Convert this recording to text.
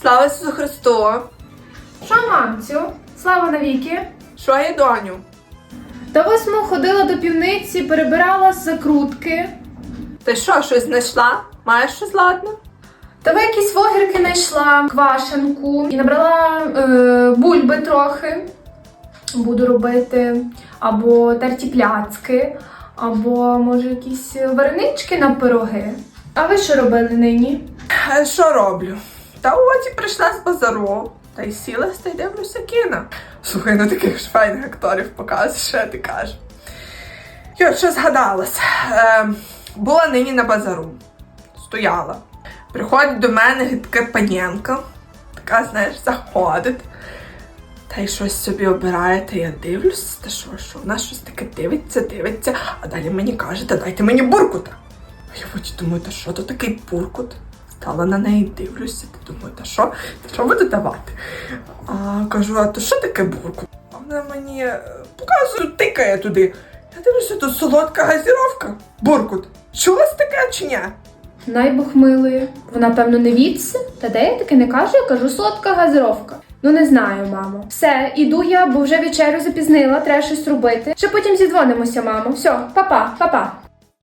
Слава Ісусу Христу! Що, мамцю? Слава навіки! Що є, доню? Та ось ми ходила до півниці, перебирала закрутки. Ти що, щось знайшла? Маєш щось ладне? Та ви якісь вогірки знайшла, квашенку і набрала е, бульби трохи. Буду робити або терті пляцки, або може якісь варенички на пироги. А ви що робили нині? Е, Що роблю? Та от прийшла з базару. Та й сіла та й дивлюся кіно. Слухай, ну таких ж файних акторів показуєш, що ти кажеш. Я що згадалась. Е, була нині на базару. Стояла. Приходить до мене гидка панянка. Така, знаєш, заходить. Та й щось собі обирає, та я дивлюся, та що, що вона щось таке дивиться, дивиться, а далі мені каже, та дайте мені буркута. А я потім думаю, та що то такий буркут? Стала на неї дивлюся, та думаю, та що, що буду давати? А кажу, а то що таке буркут? А вона мені е, показує, тикає туди. Я дивлюся, тут солодка газіровка. Буркут. Що вас таке чи ні? Най милує. Вона, певно, не відси. Та де я таки не кажу, я кажу солодка газировка. Ну не знаю, мамо. Все, іду я, бо вже вечерю запізнила, треба щось робити. Ще потім зідзвонимося, мамо. Все, па-па, па-па.